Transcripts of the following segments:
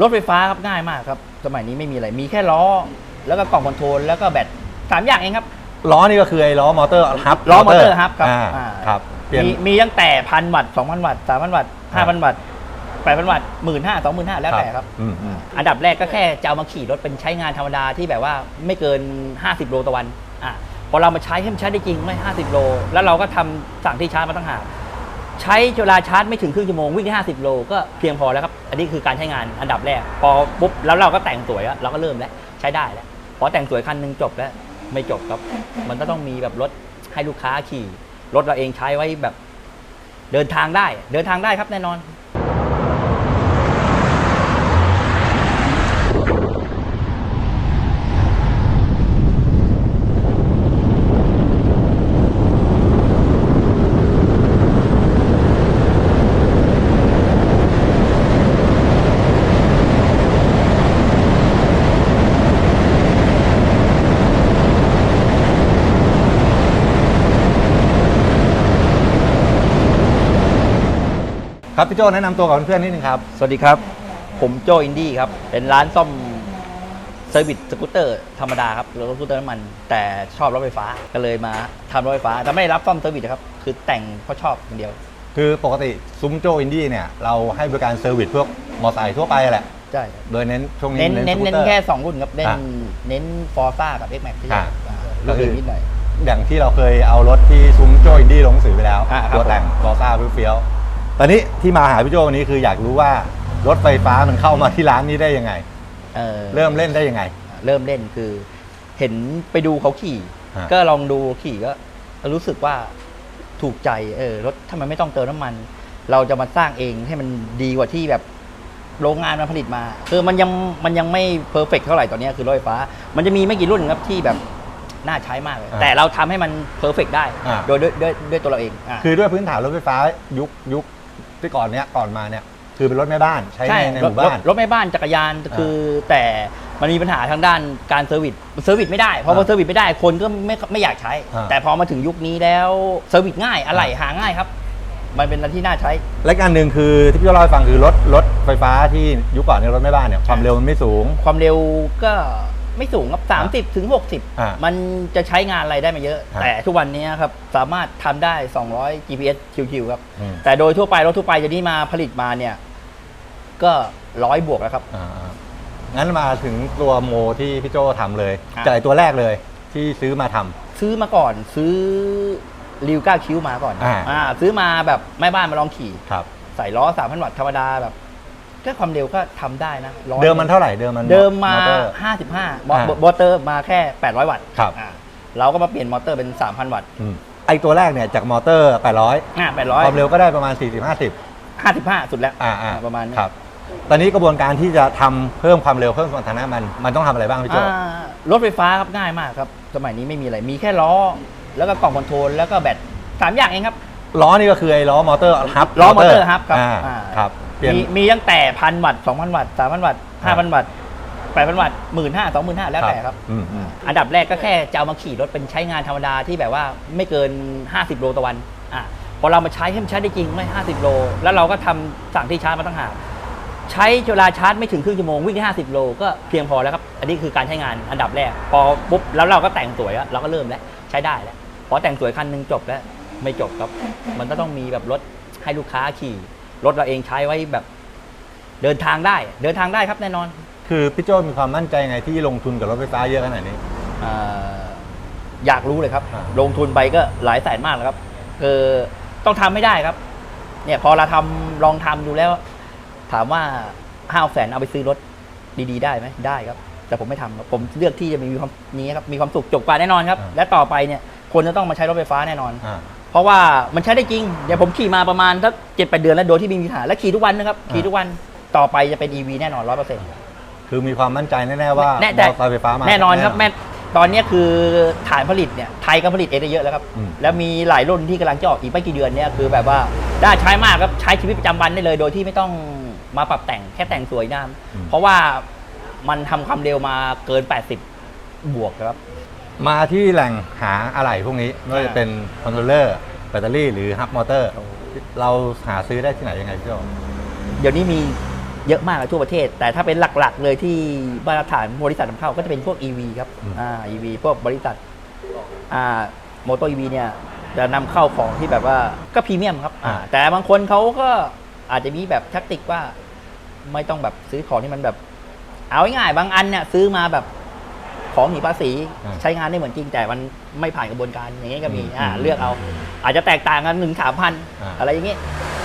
รถไฟฟ้าครับง่ายมากครับ สมัยนี้ไม่มีอะไรมีแค่ล้อ แล้วก็กล่องคอนโทรลแล้วก็แบตสามอย่างเองครับ ล้อนี่ก็คือไอ้ล้อมอเตอร์ฮับล้อมอเตอร์ฮับครับอ่าอ่า ครับเปลี่ยน มีมีตั้งแต่พันวัตต์สองพันวัตต์สามพันวัตต์ห้าพันวัตต์แปดพันวัตต์หมื่นห้าสองหมื่นห้าแล้วแต่ครับ อืมอืม อันดับแรกก็แค่จะเอามาขี่รถเป็นใช้งานธรรมดาที่แบบว่าไม่เกิน 50 โลต่อวันอะพอเรามาใช้ให้มันใช้ได้จริงไม่ 50 โล แล้วเราก็ทำสั่งที่ชาร์จมาตั้งหาก ใช้เวลาชาร์จไม่ถึงครึ่งชั่วโมงวิ่งได้50 โลก็เพียงพอแล้วครับ อันนี้คือการใช้งานอันดับแรก พอปุ๊บแล้วเราก็แต่งสวยแล้วเราก็เริ่มแล้วใช้ได้แล้วพอแต่งสวยคันหนึ่งจบแล้วไม่จบครับ มันก็ต้องมีแบบรถให้ลูกค้าขี่ รถเราเองใช้ไว้แบบเดินทางได้ เดินทางได้ครับแน่นอน ครับพี่โจแนะนำตัวกับเพื่อนๆนิดนึงครับ สวัสดีครับ ผมโจอินดี้ครับ เป็นร้านซ่อมเซอร์วิสสกูตเตอร์ธรรมดาครับรถสกูตเตอร์น้ำมัน แต่ชอบรถไฟฟ้าก็เลยมาทำรถไฟฟ้า แต่ไม่ได้รับซ่อมเซอร์วิสนะครับ คือแต่งเพราะชอบอย่างเดียว คือปกติซุ้มโจอินดี้เนี่ยเราให้บริการเซอร์วิสพวกมอเตอร์ไซค์ทั่วไปแหละ ใช่ครับโดยเน้นช่วงนี้เน้นเน้นสกูตเน้นตอร์ แค่ 2 รุ่นครับ เน้นอะเน้นฟอร์ซ่ากับ X Max ที่อะอ่าก็ก็คืคืออนิดหน่อย อย่างที่เราเคยเอารถที่ซุ้มโจอินดี้ลงหนังสือไปแล้วอะครับ ตัวแต่งกอซ่าเฟี้ยวๆ ตอนนี้ที่มาหาพี่โจวันนี้คืออยากรู้ว่ารถไฟฟ้ามันเข้ามาที่ร้านนี้ได้ยังไง เออเริ่มเล่นได้ยังไง เริ่มเล่นคือ เห็นไปดูเขาขี่ ฮะ ก็ลองดูขี่ก็ รู้สึกว่าถูกใจ เออรถทำไมไม่ต้องเติมน้ำมัน เราจะมาสร้างเองให้มันดีกว่าที่แบบโรงงานมันผลิตมา คือมันยังมันยังไม่เพอร์เฟกเท่าไหร่ตอนนี้คือรถไฟฟ้า มันจะมีไม่กี่รุ่นครับที่แบบน่าใช้มากเลย อ่าแต่เราทำให้มันเพอร์เฟกได้ อ่า โดยด้วยด้วยด้วยตัวเราเองอ่า คือด้วยพื้นฐานรถไฟฟ้ายุคยุค ที่ก่อนเนี้ยก่อนมาเนี่ยคือเป็นรถแม่บ้านใช้ใช่ในในหรถมู่บ้านรถรถแม่บ้านจักรยานคือแต่มันมีปัญหาทางด้านการเซอร์วิสเซอร์วิสไม่ได้เพราะพออ่าเซอร์วิสไม่ได้คนก็ไม่ไม่อยากใช้อ่าแต่พอมาถึงยุคนี้แล้วเซอร์วิสง่ายอะไรหาง่ายครับ มันเป็นอะไรที่น่าใช้ และอีกอันหนึ่งคือที่พี่โจ้เล่าให้ฟังคือรถรถไฟฟ้าที่ยุคก่อนเนี่ยรถแม่บ้านเนี่ยความเร็วมันไม่สูง ความเร็วก็ ไม่สูงครับ30ถึงอ่า60มันจะใช้งานอะไรได้ไม่เยอะอ่าแต่ทุกวันนี้ครับสามารถทำได้ 200 GPS ชิวๆครับ อืม แต่โดยทั่วไปรถทั่วไปจะนี่มาผลิตมาเนี่ย ก็ร้อยบวกแล้วครับ อ่าๆงั้นมาถึงตัวโมที่พี่โจทำเลยอะจากไอ้ตัวแรกเลยที่ซื้อมาทำ ซื้อมาก่อนซื้อริวก้าคิวมาก่อนอ่าอ่า ซื้อมาแบบแม่บ้านมาลองขี่ ครับ ใส่ล้อ 3,000 วัตต์ธรรมดาแบบ ก็ความเร็วก็ทำได้นะ100เดิมมันเท่าไหร่เดิมมันเดิมมา อเตอร์ 55มออ่ามอเตอร์มาแค่ 800 วัตต์ครับ อ่าเราก็มาเปลี่ยนมอเตอร์เป็น 3,000 วัตต์อืมไอตัวแรกเนี่ยจากมอเตอร์ 800 อ่าความ800เร็วก็ได้ประมาณ 40 55สุดแล้ว50อ่าอ่าประมาณนี้ครับ ตอนนี้กระบวนการที่จะทำเพิ่มความเร็วเพิ่มสมรรถนะมันมันต้องทำอะไรบ้างพี่โจ อ่ารถไฟฟ้าครับง่ายมากครับ สมัยนี้ไม่มีอะไรมีแค่ล้อ แล้วก็กล่องคอนโทรลแล้วก็แบตสามอย่างเองครับ ล้อนี่ก็คือไอ้ล้อมอเตอร์ฮับล้อมอเตอร์ฮับครับอ่าอ่า ครับ เปลี่ยน มีมีตั้งแต่พันวัตต์สองพันวัตต์สามพันวัตต์ห้าพันวัตต์แปดพันวัตต์หมื่นห้าสองหมื่นห้าแล้วแต่ครับ อืมอืม อันดับแรกก็แค่จะเอามาขี่รถเป็นใช้งานธรรมดาที่แบบว่าไม่เกิน 50 โลต่อวันอะพอเรามาใช้ให้มันใช้ได้จริงไม่ 50 โล แล้วเราก็ทำสั่งที่ชาร์จมาตั้งหากใช้เวลาชาร์จไม่ถึงครึ่งชั่วโมงวิ่งได้50 โลก็เพียงพอแล้วครับ อันนี้คือการใช้งานอันดับแรก พอปุ๊บแล้วเราก็แต่งสวยแล้วเราก็เริ่มแล้วใช้ได้แล้วพอแต่งสวยคันหนึงจบแล้วไม่จบครับ มันก็ต้องมีแบบรถให้ลูกค้าขี่ รถเราเองใช้ไว้แบบเดินทางได้ เดินทางได้ครับแน่นอนคือพี่โจมีความมั่นใจไงที่ลงทุนกับรถไฟฟ้าเยอะขนาดนี้อ่าอยากรู้เลยครับ อ่า ลงทุนไปก็หลายแสนมากแล้วครับคือต้องทำให้ได้ครับ เนี่ยพอเราทำลองทำดูแล้ว ถามว่าห้าแสนเอาไปซื้อรถดีๆ ได้ไหมได้ครับ แต่ผมไม่ทำครับผมเลือกที่จะมีความนี้ครับมีความสุขจบกว่าแน่นอนครับ และต่อไปเนี่ยคนจะต้องมาใช้รถไฟฟ้าแน่นอน อ่า เพราะว่ามันใช้ได้จริง เดี๋ยวผมขี่มาประมาณสักเจ็ดแปดเดือนแล้วโดยที่ไมมีปัญหาและขี่ทุกวันนะครับขี่ทุกวันต่อไปจะเป็น EV แน่นอนร้อยเปอร์เซ็นต์คือมีความมั่นใจแน่ๆว่าแน่มอใจเตอร์ไฟฟ้ามาแน่นอนครับแม่ตอนนี้คือฐานผลิตเนี่ยไทยก็ผลิตเองได้เยอะแล้วครับอืมแล้วมีหลายรุ่นที่กำลังจะออกอีกไม่กี่เดือนเนี่ยคือแบบว่าได้ใช้มากครับใช้ชีวิตประจำวันได้เลย โดยที่ไม่ต้องมาปรับแต่งแค่แต่งสวยงามเพราะว่ามันทำความเร็วมาเกิน 80 บวกครับ มาที่แหล่งหาอะไหล่พวกนี้ไม่ว่าจะเป็นคอนโทรลเลอร์แบตเตอรี่หรือฮับมอเตอร์ เราหาซื้อได้ที่ไหนยังไงพี่โจเดี๋ยวนี้มีเยอะมากอะทั่วประเทศ แต่ถ้าเป็นหลักๆ เลยที่มาตรฐานบริษัทนำเข้าก็จะเป็นพวก EV ครับอืมอ่า EV พวกบริษัทอ่าโมโต EV เนี่ยจะนำเข้าของที่แบบว่าก็พรีเมียมครับอ่าแต่บางคนเขาก็อาจจะมีแบบแทคติกว่า ไม่ต้องแบบซื้อของที่มันแบบ เอาง่ายๆบางอันเนี่ยซื้อมาแบบ ของหนีภาษีอ่าใช้งานได้เหมือนจริงแต่มันไม่ผ่านกระบวนการอย่างนี้ก็มีอืมอ่าอืมเลือกเอา อาจจะแตกต่างกันหนึ่งสามพันอ่า อะไรอย่างนี้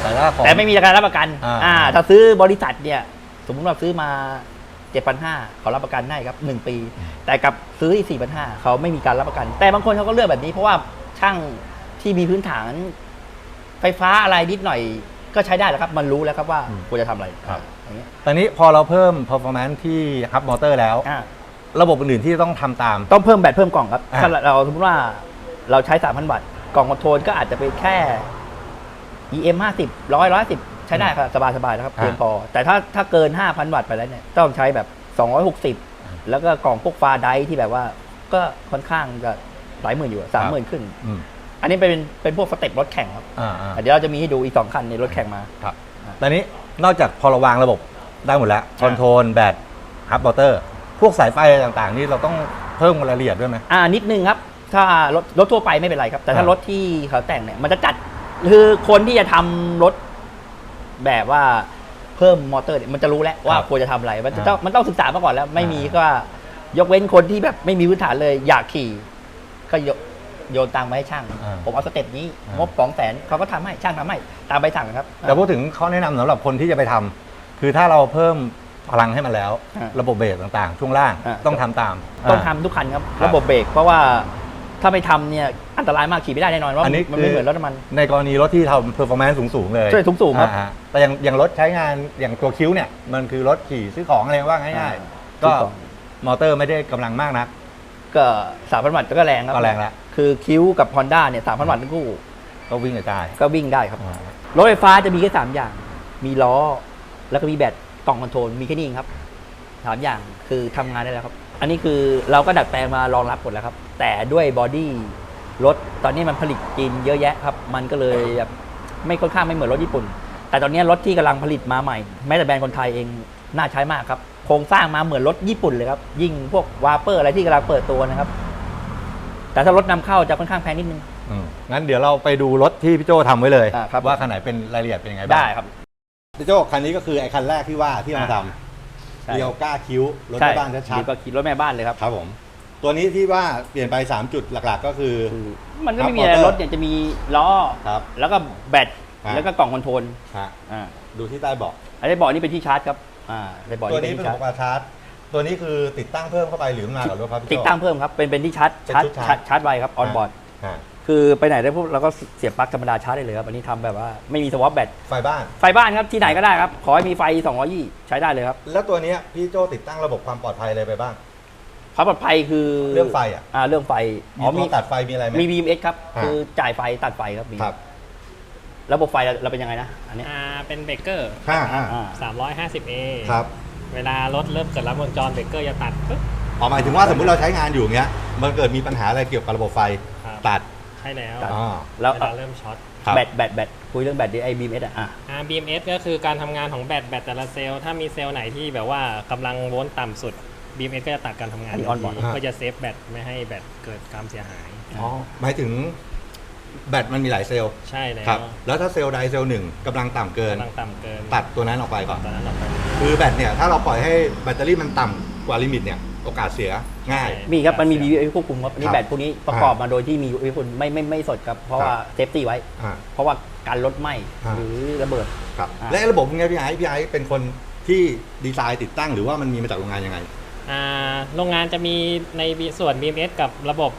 แต่ถ้าของ แต่ไม่มีการรับประกัน อ่า อ่า ถ้าซื้อบริษัทเนี่ย สมมุติว่าซื้อมาเจ็ดพันห้าเขารับประกันให้ครับหนึ่งปี แต่กับซื้อที่สี่พันห้าเขาไม่มีการรับประกัน แต่บางคนเขาก็เลือกแบบนี้ เพราะว่าช่างที่มีพื้นฐาน ไฟฟ้าอะไรนิดหน่อยก็ใช้ได้แล้วครับ มันรู้แล้วครับว่าอืมควรจะทำอะไรครับ อย่างเงี้ยตอนนี้พอเราเพิ่ม performance ที่ hub motor แล้ว อ่า ระบบอื่นๆที่ต้องทำตาม ต้องเพิ่มแบตเพิ่มกล่องครับอ่าถ้าเราสมมติว่าเราใช้ 3,000 วัตต์กล่องคอนโทรลก็อาจจะเป็นแค่ EM 50 100 110 ใช้ได้ครับ สบายๆนะครับอ่าเพียงพอ แต่ถ้าถ้าเกิน 5,000 วัตต์ไปแล้วเนี่ยต้องใช้แบบ 260 แล้วก็กล่องพวกฟาไดที่แบบว่าก็ค่อนข้างจะหลายหมื่นอยู่สามหมื่นขึ้น อืมอันนี้เป็นเป็นพวกสเต็ปรถแข่งครับอ่าอ่าอะเดี๋ยวเราจะมีให้ดูอีก2คันในรถแข่งมา ครับ ตอนนี้นอกจากพอเราวางระบบได้หมดแล้วคอนโทรลแบตฮับมอเตอร์พ วกสายไฟอะไรต่างๆ นี่เราต้องเพิ่มรายละเอียดด้วยไหม อ่านิดนึงครับ ถ้ารถรถทั่วไปไม่เป็นไรครับ แต่ถ้าอ่ารรถที่เขาแต่งเนี่ยมันจะจัดคือคนที่จะทำรถแบบว่าเพิ่มมอเตอร์เนี่ยมันจะรู้แล้วว่าครับควรจะทำอะไร มันจะอ่าต้องมันต้องศึกษามาก่อนแล้ว ไม่มีอ่าก็ ยกเว้นคนที่แบบไม่มีพื้นฐานเลยอยากขี่ ก็โยโยนตังค์มาให้ช่าง อ่าผมเอาสเต็ปนี้อ่าง งบสองแสนเขาก็ทำให้ช่างทำให้ตามใบสั่งครับ แต่พูดถึงข้อแนะนำสำหรับคนที่จะไปทำคือถ้าเราเพิ่ม พลังให้มันแล้วอ่าระบบเบรกต่างๆ ช่วงล่างอ่าต้องทำตามต้องาทำทุกคันครับครับ ระบบเบรกเพราะว่าถ้าไม่ทำเนี่ยอันตรายมากขี่ไม่ได้แน่นอนว่าอันนี้มันไม่เหมือนรถน้ำมัน ในกรณีรถที่ทำ performance สูงๆเลยใช่สูงๆครับอ่าฮะแต่อย่างอย่างรถใช้งานอย่างตัวคิ้วเนี่ย มันคือรถขี่ซื้อของอะไรว่าง่ายอ่าๆ ก็ซื้อของ มอเตอร์ไม่ได้กำลังมากนะก็สามพันวัตต์ก็แรงครับก็แรงแล้ว คือคิ้วกับ Honda เนี่ยสามพันวัตต์ทั้งคู่ก็วิ่งกระจายก็วิ่งได้ครับ อ่ารถไฟฟ้าจะมีแค่สามอย่าง มีล้อแล้วก็มีแบต กล่องคอนโทรลมีแค่นี้เองครับสามอย่างคือทำงานได้แล้วครับ อันนี้คือเราก็ดัดแปลงมารองรับหมดแล้วครับ แต่ด้วยบอดี้รถตอนนี้มันผลิตจีนเยอะแยะครับ มันก็เลยแบบไม่ค่อนข้างไม่เหมือนรถญี่ปุ่น แต่ตอนนี้รถที่กำลังผลิตมาใหม่ แม้แต่แบรนด์คนไทยเองน่าใช้มากครับ โครงสร้างมาเหมือนรถญี่ปุ่นเลยครับ ยิ่งพวกวาเปอร์อะไรที่กำลังเปิดตัวนะครับ แต่ถ้ารถนำเข้าจะค่อนข้างแพงนิดนึงอืมงั้นเดี๋ยวเราไปดูรถที่พี่โจทำไว้เลยอ่าครับว่าคันไหนเป็นรายละเอียดเป็นยังไงบ้างได้ครับ พี่โจคันนี้ก็คือไอ้คันแรกที่ว่าที่มาทใช่ำเรียวก้าคิ้วรถใช่แม่บ้านชัดดีกว่าขี่รถแม่บ้านเลยครับๆครับผม ตัวนี้ที่ว่าเปลี่ยนไป 3 จุดหลักๆก็คือ คือมันก็ครับไม่มีอะไรมอเตอร์รถเนี่ยจะมีล้อ ครับ แล้วก็แบตฮะ แล้วก็กล่องคอนโทรลฮะอ่าดูที่ใต้เบาะอันนี้เบาะนี่เป็นที่ชาร์จครับอ่าในเบาะตัวนี่นี้เป็นเป็นที่อุชาร์จปกรณ์ชาร์จ ตัวนี้คือติดตั้งเพิ่มเข้าไปหรือมันมากับรถครับพี่โจติดตั้งเพิ่มครับ เป็นเป็นที่ชาร์จเป็นชาร์จชุดชาชาร์ร์จจชาร์จไวครับออนบอร์ด ฮะ คือไปไหนได้พวกเราก็เสียบปลั๊กธรรมดาชาร์จได้เลยครับอันนี้ทำแบบว่าไม่มีสวอปแบตไฟบ้าน ไฟบ้านครับที่ไหนก็ได้ครับ ขอให้มีไฟ200ยี่ใช้ได้เลยครับแล้วตัวเนี้ยพี่โจติดตั้งระบบความปลอดภัยอะไรไปบ้าง ความปลอดภัยคือเรื่องไฟอะ อ่าเรื่องไฟมีอ๋อตัมีวตัดไฟมีอะไรไหม มี BMS ครับอ่า คือจ่ายไฟตัดไฟครับมีครับระบบไฟเราเราเป็นยังไงนะอันเนี้ยอ่าเป็นเบรกเกอร์ห้าอ่าอ่า 350A ครับเวลารถเริ่มเกิดรับวงจรเบรกเกอร์จะตัดปึ๊บออกหมายถึงว่าสมมติเราใช้งานอยู่เงี้ย มันเกิดมีปัญหาอะไรเกี่ยวกับระบบไฟ ครับ ตัด ใช่แล้วตัดอ๋อแล้วเวลาเริ่มช็อต ครับแบตแบตแบตคุยเรื่องแบตดิไอ้ BMS อะอะ อ่า BMS ก็คือการทำงานของแบตแบตแต่ละเซลล์ถ้ามีเซลล์ไหนที่แบบว่ากำลังโวลต์ต่ำสุด BMS ก็จะตัดการทำงานอันนี้ทันที on-board เพื่อจะเซฟแบตไม่ให้แบตเกิดความเสียหาย อ๋อหมายถึงแบตมันมีหลายเซลล์ใช่แล้วครับ แล้วถ้าเซลล์ใดเซลล์หนึ่งกำลังต่ำเกิน กำลังต่ำเกินตัดตัวนั้นออกไปก่อน ตอนนั้นเราไปคือแบตเนี่ยถ้าเราปล่อยให้แบตเตอรี่มันต่ำกว่าลิมิตเนี่ย โอกาสเสียง่ายใช่มีครับ มันมี BMS ควบคุมครับอันครันี่บแบตพวกนี้ประกอบมาโดยที่มี BMS คุณไม่ไม่ไม่สดครับ เพราะครับว่าเซฟตี้ไว้ อ่า เพราะว่าการลดไหมอ่า หรือระเบิด ครับ อ่า และระบบพวกนี้พี่ไอ้พี่ไอ้เป็นคนที่ดีไซน์ติดตั้งหรือว่ามันมีมาจากโรงงานยังไง อ่าโรงงานจะมีในส่วน BMS กับระบบ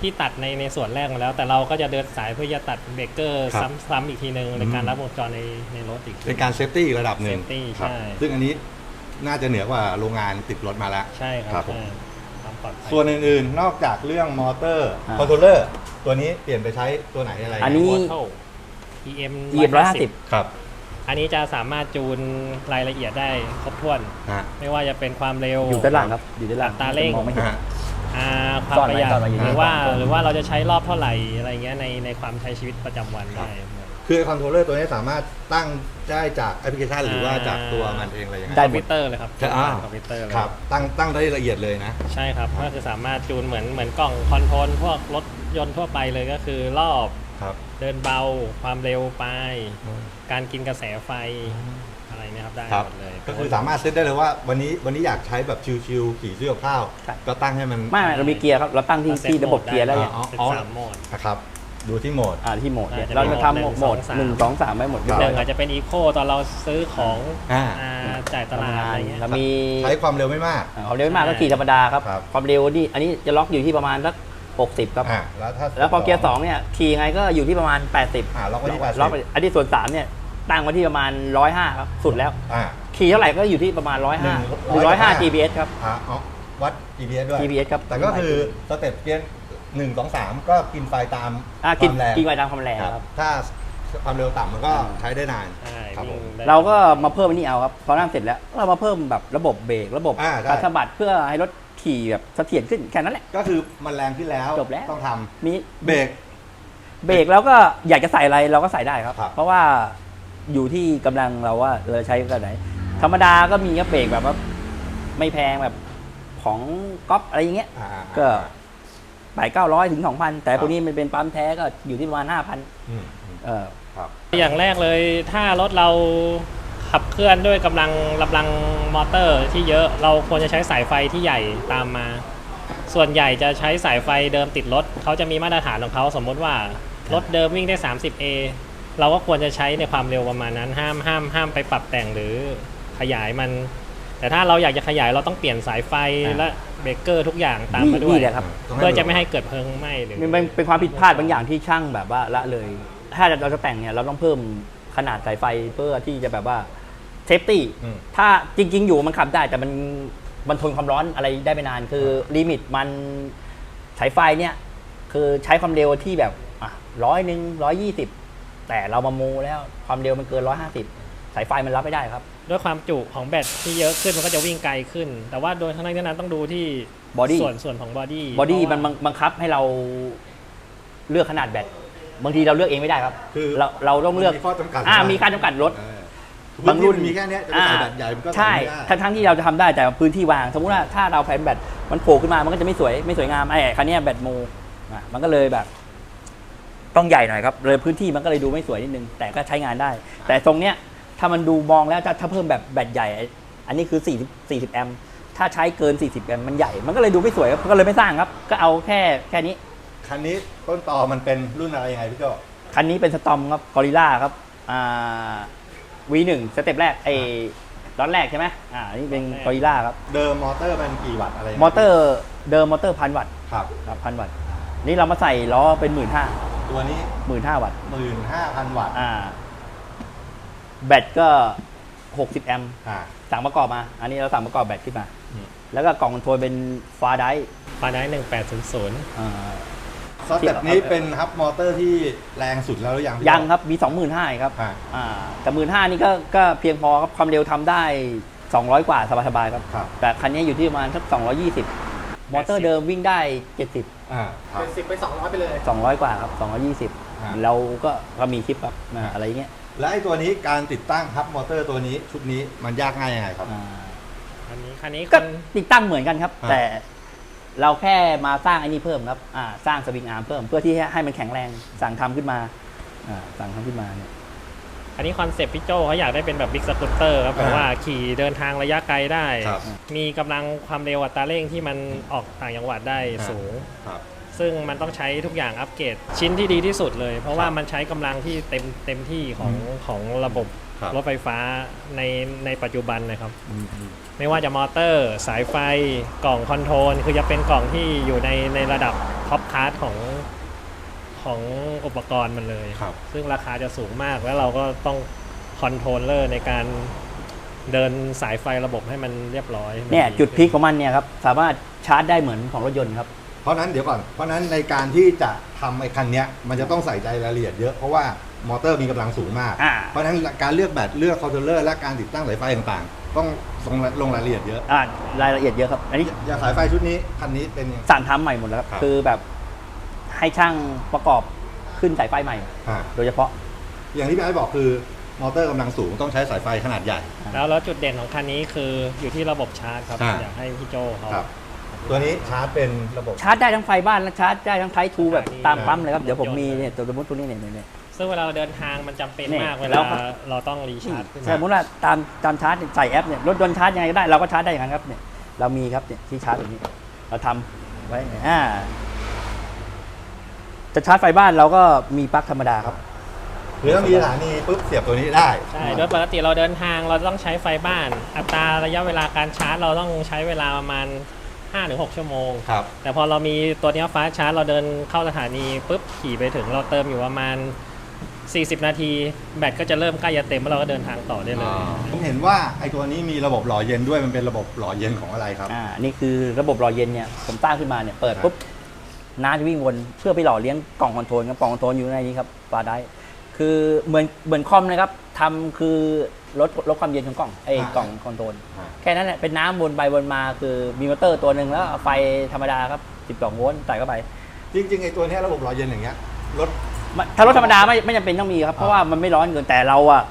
ที่ตัดในในส่วนแรกมาแล้ว แต่เราก็จะเดินสายเพื่อจะตัดเบรกเกอร์ครับซ้ำๆอีกทีหนึ่งในการอืมรับวงจรในในรถอีกที เป็นการเซฟตี้อีกระดับหนึ่ง Safety ครับใช่ ซึ่งอันนี้ น่าจะเหนือกว่าโรงงานติดรถมาแล้ว ใช่คครัรับบผม ใช่ความปลอดภัยส่วนอื่นๆ นอกจากเรื่องมอเตอร์อ่า คอนโทรลเลอร์ตัวนี้เปลี่ยนไปใช้ตัวไหนอะไรอันนี้ Portal EM EM 150ครับอันนี้จะสามารถจูนรายละเอียดได้ครบถ้วน ฮะ ไม่ว่าจะเป็นความเร็ว อยู่ด้านหลังครับ อยู่ด้านหลังอัตราเร่ง มองไม่เห็นฮะอ่าความซ่อนปไว้ระหยัดซ่อนไว้อย่างนี้หรือว่าซ่อนหรือว่าเราจะใช้รอบเท่าไหร่อะไรเงี้ยในในความใช้ชีวิตประจำวันได้ คคือคอนโทรลเลอร์ตัวนี้สามารถตั้งได้จากแอปพลิเคชันหรือว่าจากตัวมันเองอะไรอย่างเงี้ยได้คอมพิวเตอร์เลยครับใช่อ่า คอมพิวเตอร์เลยครับ ตั้งตั้งได้ละเอียดเลยนะ ใช่ครับก็คือสามารถจูนเหมือนเหมือนกล่องคอนโทรลพวกรถยนต์ทั่วไปเลยก็คือรอบครับเดินเบาความเร็วไป การกินกระแสไฟอะไรเนี่ยครับได้ครับ หมดเลยก็คือสามารถเซตได้เลยว่าวันนี้วันนี้อยากใช้แบบชิลๆขี่ซื้อกับข้าวใช่ก็ตั้งให้มันไม่เรามีเกียร์ครับ เราตั้งที่ที่ระบบเกียร์แล้วเนี่ย อ๋อเป็นอ๋อสามโหมด นะครับ ดูที่โหมด อ่าที่โหมดเนี่ยอ่าจะมีเราจะทำโหโหมมดดหหนึ่นึ่งงสสอองงสาสามมไว้หมดครับหนึ่งอาจจะเป็นอีโคตอนเราซื้อของอ่า อ่าจ่ายตลาดอะไรเงี้ยเรามีใช้ความเร็วไม่มาก อ่าความเร็วไม่มากก็ขี่ธรรมดาครับ ครับ ความเร็วนี่อันนี้จะล็อกอยู่ที่ประมาณสักหกสิบครับ อ่าแล้วถ้าแล้วพอเกียร์สองเนี่ยขี่ยังไงก็อยู่ที่ประมาณ 80อ่าล็อกไว้ที่ล็อกไป80อันที่ส่วนสามเนี่ยตั้งไว้ที่ประมาณ 105ครับสุดแล้ว อ่า ขี่เท่าไหร่ก็อยู่ที่ประมาณ 105หนึ่งหรือร้อยกว่า105 GPS ครับ อ่าอ๋อวัด GPS ด้วย GPS ครับ แต่ก็คือสเต็ปเกียร์ หนึ่งสองสามก็กินไฟตามอ่าคกินวามแรงกินไปตามความแรงครับครับ ถ้าความเร็วต่ำมันก็ใช้ได้นานใช่ครับผม วิ่งได้ เราก็มาเพิ่มอันนี้เอาครับพอนั่งเสร็จแล้วเรามาเพิ่มแบบระบบเบรกระบบอ่าใช่ การสะบัดเพื่อให้รถขี่แบบเสถียรขึ้นแค่นั้นแหละ ก็คือมันแรงขึ้นแล้วจบแล้ว ต้องทำมีเบรก เบรกแล้วก็อยากจะใส่อะไรเราก็ใส่ได้ครับ ครับ เพราะว่าอยู่ที่กำลังเราว่าเราใช้กันไหน ธรรมดาก็มีครับเบรกแบบว่าไม่แพงแบบของก๊อปอะไรอย่างเงี้ย อ่าก็ ไปเก้าร้อยถึงสองพันแต่ครับพวกนี้มันเป็นปั๊มแท้ก็อยู่ที่ประมาณห้าพันอืมอืมเออครับอย่างแรกเลยถ้ารถเราขับเคลื่อนด้วยกำลังกำลังมอเตอร์ที่เยอะเราควรจะใช้สายไฟที่ใหญ่ตามมา ส่วนใหญ่จะใช้สายไฟเดิมติดรถเขาจะมีมาตรฐานของเขาสมมติว่ารถเดิมวิ่งได้ 30A เราก็ควรจะใช้ในความเร็วประมาณนั้น ห้ามห้ามห้ามไปปรับแต่งหรือขยายมัน แต่ถ้าเราอยากจะขยายเราต้องเปลี่ยนสายไฟอ่าและเบรกเกอร์ทุกอย่างตามนี่มาด้วยนี่แหละครับต้องเพื่อจะไม่ให้เกิดเพลิงไหม้หรือมันเป็นเป็นความผิดพลาดบางอย่างที่ช่างแบบว่าละเลย ถ้าเราจะแต่งเนี่ยเราต้องเพิ่มขนาดสายไฟเพื่อที่จะแบบว่าเซฟตี้อืม ถ้าถ้าจริง ๆ อยู่มันขับได้แต่มันมันทนความร้อนอะไรได้ไม่นานคือลิมิตมันสายไฟเนี่ยคือใช้ความเร็วที่แบบร้อยหนึ่งร้อยยี่สิบแต่เรามาโมแล้วความเร็วมันเกินร้อยห้าสิบ สายไฟมันรับไม่ได้ครับ ด้วยความจุของแบตที่เยอะขึ้นมันก็จะวิ่งไกลขึ้น แต่ว่าโดยทั้งนี้ทั้งนั้นต้องดูที่ Body ส่วนส่วนของบอดี้บอดี้มันบังบังคับให้เราเลือกขนาดแบตบางทีเราเลือกเองไม่ได้ครับคือ เราเราต้องเลือก มีข้อจำกัดอ่าของมันมีการจำกัดรถ เออบางรุ่นพื้ที่มัมีแค่เนี้ยจะไปใส่แบตใหญ่มันก็ใส่ใช่ไม่ได้ทั้งทั้งที่เราจะทำได้แต่พื้นที่วาง สมมุติว่าถ้าเราแผนแบตมันโผล่ขึ้นมามันก็จะไม่สวยไม่สวยงามไอ้คันเนี้ยแบตโมอะมันก็เลยแบบ ต้องใหญ่หน่อยครับ เลยพื้นที่มันก็เลยดูไม่สวยนิดนึง แต่ก็ใช้งานได้ แต่ตรงเนี้ย ถ้ามันดูมองแล้วถ้าถ้าเพิ่มแบบแบตใหญ่ อันนี้คือ 40 40 แอมป์ถ้าใช้เกิน 40 แอมป์มันใหญ่ มันก็เลยดูไม่สวยครับก็เลยไม่สร้างครับ ก็เอาแค่แค่นี้ คันนี้ต้นตอมันเป็นรุ่นอะไรยังไงพี่โจคันนี้เป็นสตอมครับกอริล่าครับอ่า V1 สเต็ปแรกไอ้ร้อนแรกใช่ไหมอ่าอันนี่เป็นกอริล่าครับ เดิมมอเตอร์มันกี่วัตต์อะไรยังไงมอเตอร์เดิมมอเตอร์พันวัตต์ครับครับพันวัตต์นี่เรามาใส่ล้อเป็นหมื่นห้าตัวนี้หมื่นห้าวัตต์หมื่นห้าพันวัตต์อ่า แบตก็หกสิบแอมป์อ่า สั่งประกอบมา อันนี้เราสั่งประกอบแบตขึ้นมา อืม แล้วก็กล่องคอนโทรลเป็นฟาไดปาได้หนึ่งแปดศูนย์ศูนย์อ่าสเต็ปนี้เป็นฮับมอเตอร์ที่แรงสุดแล้วหรือยังพี่โจ้ยังครับ มีสองหมื่นห้าครับอ่าอ่าแต่หมื่นห้านี่ก็ก็เพียงพอครับความเร็วทำได้สองร้อยกว่าสบายๆครับ ครับแต่คันนี้อยู่ที่ประมาณสักสองร้อยี่สิบมอเตอร์เดิมวิ่งได้เจ็ดสิบอ่าครับสิบไปสองร้อยไปเลยสองร้อยกว่าครับสองร้อยี่สิบอ่า เราก็ก็มีคลิปครับอ่า อะไรเงี้ย และไอ้ตัวนี้การติดตั้งฮับมอเตอร์ตัวนี้ชุดนี้มันยากง่ายยังไงครับ อ่าอันนี้คันนี้ก็คันติดตั้งเหมือนกันครับ อ่า แต่เราแค่มาสร้างไอ้นี่เพิ่มครับอ่าสร้างสวิงอาร์มเพิ่มเพื่อที่ให้มันแข็งแรงสั่งทำขึ้นมาอ่าสั่งทำขึ้นมาเนี่ย อันนี้คอนเซปต์พี่โจเขาอยากได้เป็นแบบบิ๊กสกูตเตอร์ครับแบบว่าขี่เดินทางระยะไกลได้ ครับ มีกำลังความเร็วอัตราเร่งที่มันออกต่างจังหวัดได้สูง ครับ ซึ่งมันต้องใช้ทุกอย่างอัปเกรดชิ้นที่ดีที่สุดเลย เพราะว่ามันใช้กำลังที่เต็มเต็มที่ของของระบบครับ รถไฟฟ้าในในปัจจุบันนะครับไม่ว่าจะมอเตอร์ สายไฟกล่องคอนโทรล คือจะเป็นกล่องที่อยู่ในในระดับท็อปคลาสของของอุปกรณ์มันเลย ครับ ซึ่งราคาจะสูงมากแล้วเราก็ต้องคอนโทรลเลอร์ในการเดินสายไฟระบบให้มันเรียบร้อยให้มันเนี่ยดีจุดพีคของมันเนี่ยครับสามารถชาร์จได้เหมือนของรถยนต์ครับ เพราะนั้นเดี๋ยวก่อน เพราะนั้นในการที่จะทำไอ้คันเนี้ยมันจะต้องใส่ใจรายละเอียดเยอะ เพราะว่ามอเตอร์มีกำลังสูงมาก อ่า เพราะฉะนั้นการเลือกแบตเลือกคอนโทรลเลอร์และการติดตั้งสายไฟต่างๆ ต้องลงลงรายละเอียดเยอะ อ่ารายละเอียดเยอะครับ อันนี้อย่างสายไฟชุดนี้คันนี้เป็นยังสั่งทำใหม่หมดแล้วครับ ครับ คือแบบให้ช่างประกอบขึ้นสายไฟใหม่ อ่าโดยเฉพาะ อย่างที่พี่ไอ้บอกคือมอเตอร์กำลังสูงต้องใช้สายไฟขนาดใหญ่ แล้วแล้วจุดเด่นของคันนี้คืออยู่ที่ระบบชาร์จครับอ่า อยากให้พี่โจเขาครับ ตัวนี้ชาร์จเป็นระบบชาร์จได้ทั้งไฟบ้านและชาร์จได้ทั้งไททูแบบอ่านี่ตามปั๊มเลยครับ เดี๋ยวผมมีเนี่ยตัวสมมติตัวนี้เนี่ยเนี่ยเนี่ย ซึ่งเวลาเราเดินทางมันจำเป็นนี่มากเวแล้ลาวครับเราต้องรีชาร์จขึ้นสมมติว่าตามตามชาร์จใส่แอปเนี่ยรถยนต์ชาร์จยังไงก็ได้เราก็ชาร์จได้อย่างนั้นครับเนี่ยเรามีครับเนี่ยที่ชาร์จตรงนี้ เราทำไว้เนี่ยอ่าจะชาร์จไฟบ้านเราก็มีปลั๊กธรรมดาครับ หรือถ้ามีสถานีปุ๊บเสียบตัวนี้ได้ใช่โดยปกติเราเดินทางเราต้องใช้ไฟบ้าน อัตราระยะเวลาการชาร์จเราต้องใช้เวลาประมาณ 5-6ชั่วโมง ครับ แต่พอเรามีตัวเนี้ฟ้าชาร์จเราเดินเข้าสถานีปุ๊บขี่ไปถึงเราเติมอยู่ประมาณ 40 นาที แบตก็จะเริ่มใกล้จะเต็มแล้วเราก็เดินทางต่อได้เลย ผมเห็นว่าไอ้ตัวนี้มีระบบหล่อเย็นด้วยมันเป็นระบบหล่อเย็นของอะไรครับ อ่านี่คือระบบหล่อเย็นเนี่ยผมตั้งขึ้นมาเนี่ยเปิดครับปุ๊บน้ำจะวิ่งวนเพื่อไปหล่อเลี้ยงกล่องคอนโทรลครับกล่องคอนโทรลอยู่ในนี้ครับฟาได้คือเหมือนเหมือนคอมนะครับ ทำคือลดลดความเย็นของกล่องไอ้กล่องคอนโทรลอ่า แค่นั้นแหละเป็นน้ำวนไปวนมาคือมีมอเตอร์ตัวหนึ่งแล้วเอาไฟธรรมดาครับ12โวลต์ใส่เข้าไปจริงๆไอ้ตัวเนี้ยระบบหล่อเย็นอย่างเงี้ยรถ มันถ้ารถธรรมดาไม่ไม่จำเป็นต้องมีครับ เพราะว่ามันไม่ร้อนเกินแต่เราอะ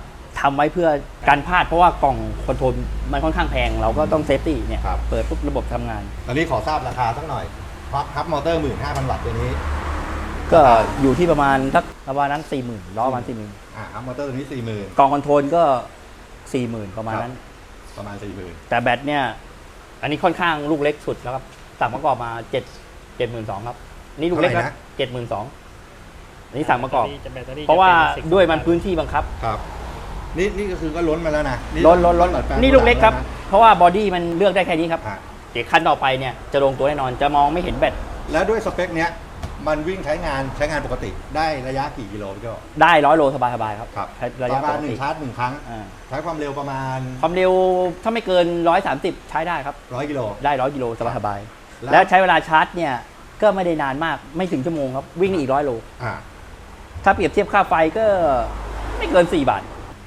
ทำไว้เพื่อการพลาดเพราะว่ากล่องคอนโทรลมันค่อนข้างแพงเราก็ต้องเซฟตี้เนี่ยครับ เปิดปุ๊บระบบทำงาน ตอนนี้ขอทราบราคาสักหน่อยพับพับมอเตอร์หมื่นห้าพันวัตต์ตัวนี้ ก็อยู่ที่ประมาณสักประมาณนั้นสี่หมื่นล้อประมาณสี่หมื่น อ่าพับมอเตอร์ตัวนี้สี่หมื่นกล่องคอนโทรลก็สี่หมื่นประมาณนั้น ประมาณสี่หมื่นแต่แบตเนี่ย อันนี้ค่อนข้างลูกเล็กสุดแล้วครับสั่งประกอบมาเจ็ดเจ็ดหมื่นสองครับ นี่ลูกเล็กครับเจ็ดหมื่นสองอันนี้สั่งประกอบ แบตตอเพราะว่าจป็นด้วยมันพื้นที่บังคับ ครับ นี่นี่ก็คือก็ล้นมาแล้วนะล้นล้นล้นเปิดแปนี่ลูกเล็กครับแวนะเพราะว่าบอดี้มันเลือกได้แค่นี้ครับอะเดี๋ยวคันต่อไปเนี่ยจะลงตัวแน่นอนจะมองไม่เห็นแบตแล้วด้วยสเปคเนี้ย มันวิ่งใช้งานใช้งานปกติ ได้ระยะกี่กิโลพี่โจ ได้ร้อยโลสบายๆครับครับ ใช้ประระยะมาปณกหนึ่ติงชาร์จหนึ่งครั้ง อ่าใช้ความเร็วประมาณ ความเร็วถ้าไม่เกิน 130 ใช้ได้ครับร้อยกิโล ได้ร้อยกิโลสบายแล้ว ๆแล้วใช้เวลาชาร์จเนี่ยก็ไม่ได้นานมากไม่ถึงชั่วโมงครับ วิ่งได้อีกร้อยโล อ่าถ้าเปรียบเทียบค่าไฟก็ไม่เกิน 4 บาท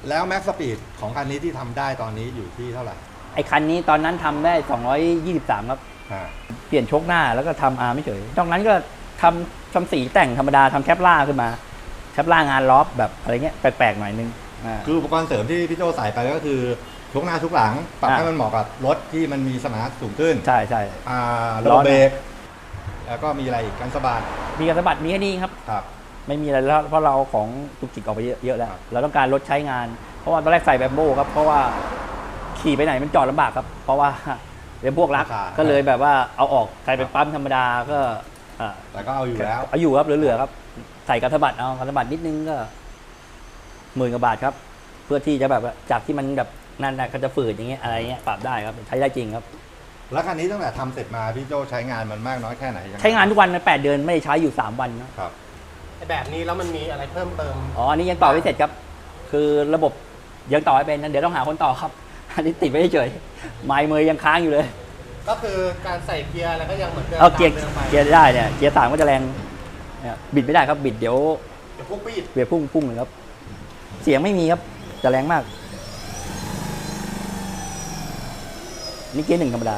แล้วแม็กซ์สปีดของคันนี้ที่ทำได้ตอนนี้อยู่ที่เท่าไหร่ไอ้คันนี้ตอนนั้นทำได้ 223 ครับ อ่าเปลี่ยนโชคหน้าแล้วก็ทำอาร์ไม่เฉยนอกนั้นก็ ทำทำสีแต่งธรรมดาทำแคปล่าขึ้นมา แคปล่างานล็อบแบบอะไรเงี้ยแปลกๆหน่อยนึงอ่า คืออุปกรณ์เสริมที่พี่โจใส่ไปก็คือทุกหน้าทุกหลัง ปรับอ่าให้มันเหมาะกับรถที่มันมีสมรรถนะสูงขึ้นใช่ใช่ อ่าล้ระอบบนะเบรกแล้วก็มีอะไรอีกกันสะบัดมีกระสะบัดมีแค่นี้ครับ ครับ ไม่มีอะไรแล้วเพราะเราของจุกจิกออกไปเยอะเยอะแล้ว ครับ เราต้องการรถใช้งาน เพราะว่าตอนแรกใส่แบบโบครับ เพราะว่าขี่ไปไหนมันจอดลำบากครับ เพราะว่าเป็นพวกรักก็เลยแบบว่าเอาออกใส่เป็นปั๊มธรรมดาก็อ่า แต่ก็เอาอยู่แล้วเอาอยู่ครับเหลือๆครับ ใส่กระสะบัดเอากระสะบัดนิดนึงก็หมื่นกว่าบาทครับ เพื่อที่จะแบบว่าจากที่มันแบบนั่นน่ะก็จะฝืดอย่างเงี้ยอะไรเงี้ยปรับได้ครับใช้ได้จริงครับ แล้วคันนี้ตั้งแต่ทำเสร็จมาพี่โจใช้งานมันมากน้อยแค่ไหนยังไใช้งานทุกวันในแปดเดือนไม่ได้ใช้อยู่สามวันนะครับแบบนี้แล้วมันมีอะไรเพิ่มเติมอ๋ออันนี้ยังต่อไม่เสร็จครับ คือระบบยังต่อไม่เป็นนะเดี๋ยวต้องหาคนต่อครับอันนี้ติดไว้เฉยๆไม้มือยังค้างอยู่เลย ก็คือการใส่เกียร์อะไรก็ยังเหมือนเดิมเอาเกียร์ตามดิมไปเกียร์ได้เนี่ยเกียร์สามก็จะแรงเนี่ยบิดไม่ได้ครับบิดเดี๋ยวเดี๋ยวพวกปีดเบียร์พุ่งพุ่งเลยครับ เสียงไม่มีครับจะแรงมากนี่เกียร์หนึ่งธรรมดา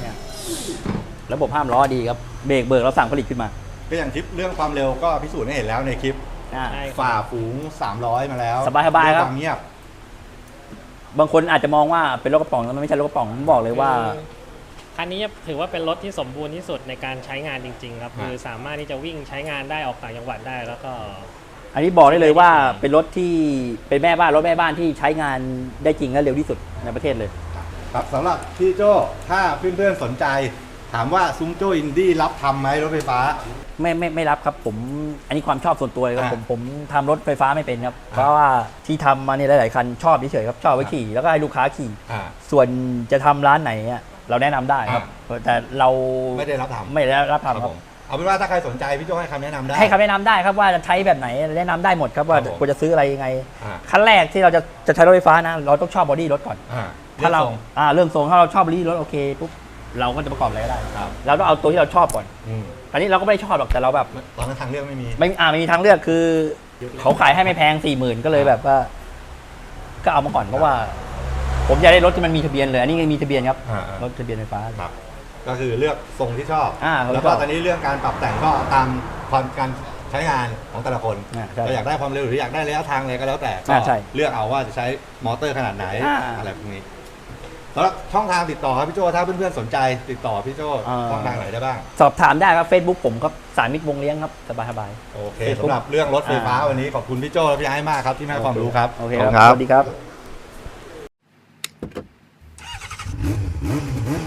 เนี่ยระบบห้ามล้อดีครับเบรกเบิกเราสั่งผลิตขึ้นมาก็อย่างคลิปเรื่องความเร็วก็พิสูจน์ให้เห็นแล้วในคลิป อ่า ใช่ครับฝ่าฝูง 300 มาแล้วสบายๆครับ ด้วยความเงียบ บางคนอาจจะมองว่าเป็นรถกระป๋องแล้วมันไม่ใช่รถกระป๋องผมบอกเลยว่า คันนี้ถือว่าเป็นรถที่สมบูรณ์ที่สุดในการใช้งานจริง ๆ ครับอ่าคือสามารถที่จะวิ่งใช้งานได้ออกต่างจังหวัดได้แล้วก็ อันนี้บอกได้เลยว่าเป็นรถที่เป็นแม่บ้านรถแม่บ้านที่ใช้งานได้จริงและเร็วที่สุดในประเทศเลย ครับสำหรับพี่โจถ้าเพื่อนๆสนใจ ถามว่าซุ้มโจอินดี้รับทำไหมรถไฟฟ้า ไม่ไม่ไม่รับครับผม อันนี้ความชอบส่วนตัวเลยครับอ่าผมผมทำรถไฟฟ้าไม่เป็นครับ เพราะว่าที่ทำมาเนี่ยหลาย ๆ คันชอบเฉยๆครับชอบไว้ขี่แล้วก็ให้ลูกค้าขี่ อ่า ส่วนจะทำร้านไหนอะเราแนะนำได้ครับ แต่เราไม่ได้รับทำ ไม่ได้รับครับทำคผรับมเอาเป็นว่าถ้าใครสนใจพี่โจให้คำแนะนำได้ ให้คำแนะนำได้ครับว่าจะใช้แบบไหนแนะนำได้หมดครับว่าครับผม ควรจะซื้ออะไรยังไง อ่าขั้นแรกที่เราจะจะใช้รถไฟฟ้านะ เราต้องชอบบอดี้รถก่อน อ่าถ้าเราลือกทงอ่าเรื่องทรงถ้าเราชอบบอดี้รถโอเคปุ๊บเราก็จะประกอบอะไรก็ได้ ครับเราต้องเอาตัวที่เราชอบก่อน อืม อันนี้เราก็ไม่ได้ชอบหรอกแต่เราแบบตอนนั้นทางเลือกไม่มี ไม่อ่าไม่มีทางเลือกคือ เขาขายให้ไม่แพงสี่หมื่นก็เลยแบบว่า ก็เอามาก่อนเพราะว่า ผมอยากได้รถที่มันมีทะเบียนเลย อันนี้มีทะเบียนครับอ่าอ่ารถทะเบียนไฟฟ้า ครับ ก็คือเลือกทรงที่ชอบ อ่าแล้วชก็อบตอนนี้เรื่องการปรับแต่งก็ตามความการใช้งานของแต่ละคนอ่าใช่เราอยากได้ความเร็วหรืออยากได้ระยะทางอะไรก็แล้วแต่ก็อ่าใช่เลือกเอาว่าจะใช้มอเตอร์ขนาดไหนอ่า อะไรพวกนี้ แล้วช่องทางติดต่อครับพี่โจถ้าเพื่อนๆสนใจติดต่อพี่โจอ่ช่องทางไหนได้บ้าง สอบถามได้ครับ Facebook ผมครับสายมิตรวงเลี้ยงครับ สบายๆโอเค Facebook สำหรับเรื่องรถไฟฟ้าวันนี้ขอบคุณพี่โจและพี่ไอ้มากครับที่มาให้ความรู้ครับโอเคครับสวัสดีครับ